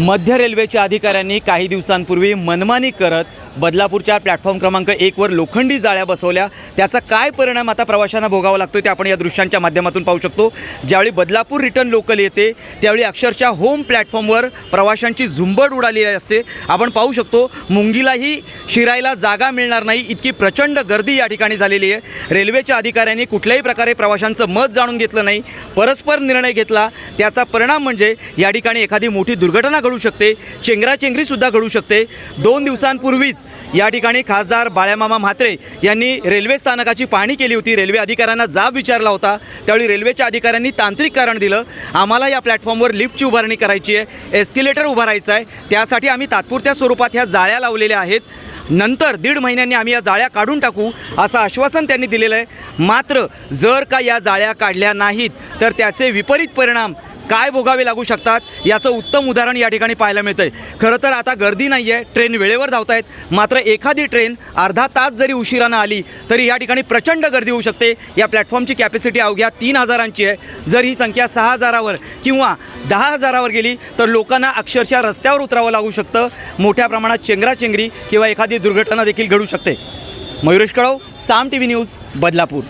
मध्य रेल्वेच्या अधिकाऱ्यांनी काही दिवसांपूर्वी मनमानी करत बदलापूरच्या प्लॅटफॉर्म क्रमांक एकवर लोखंडी जाळ्या बसवल्या. त्याचा काय परिणाम आता प्रवाशांना भोगावा लागतो ते आपण या दृश्यांच्या माध्यमातून पाहू शकतो. ज्यावेळी बदलापूर रिटर्न लोकल येते त्यावेळी अक्षरशः होम प्लॅटफॉर्मवर प्रवाशांची झुंबड उडालेली असते. आपण पाहू शकतो मुंगीलाही शिरायला जागा मिळणार नाही इतकी प्रचंड गर्दी या ठिकाणी झालेली आहे. रेल्वेच्या अधिकाऱ्यांनी कुठल्याही प्रकारे प्रवाशांचं मत जाणून घेतलं नाही परस्पर निर्णय घेतला. त्याचा परिणाम म्हणजे या ठिकाणी एखादी मोठी दुर्घटना घडू शकते चेंगराचेंगरीसुद्धा घडू शकते. दोन दिवसांपूर्वीच या ठिकाणी खासदार बाळ्यामामा म्हात्रे यांनी रेल्वे स्थानकाची पाहणी केली होती. रेल्वे अधिकाऱ्यांना जाब विचारला होता. त्यावेळी रेल्वेच्या अधिकाऱ्यांनी तांत्रिक कारण दिलं. आम्हाला या प्लॅटफॉर्मवर लिफ्टची उभारणी करायची आहे एस्केलेटर उभारायचं आहे. त्यासाठी आम्ही तात्पुरत्या स्वरूपात ह्या जाळ्या लावलेल्या आहेत. नंतर दीड महिन्यांनी आम्ही या जाळ्या काढून टाकू असं आश्वासन त्यांनी दिलेलं आहे. मात्र जर का या जाळ्या काढल्या नाहीत तर त्याचे विपरीत परिणाम काय भोगावे लागू शकतात याचं उत्तम उदाहरण या ठिकाणी पाहायला मिळतं आहे खरं तर आता गर्दी नाही आहे ट्रेन वेळेवर धावत आहेत मात्र एखादी ट्रेन अर्धा तास जरी उशिरानं आली तरी या ठिकाणी प्रचंड गर्दी होऊ शकते. या प्लॅटफॉर्मची कॅपॅसिटी अवघ्या तीन हजारांची आहे. जर ही संख्या सहा हजारावर किंवा दहा हजारावर गेली तर लोकांना अक्षरशः रस्त्यावर उतरावं लागू शकतं. मोठ्या प्रमाणात चेंगराचेंगरी किंवा एखादी दुर्घटना देखील घडू शकते. Mayuresh Kalav Saam T V news Badlapur.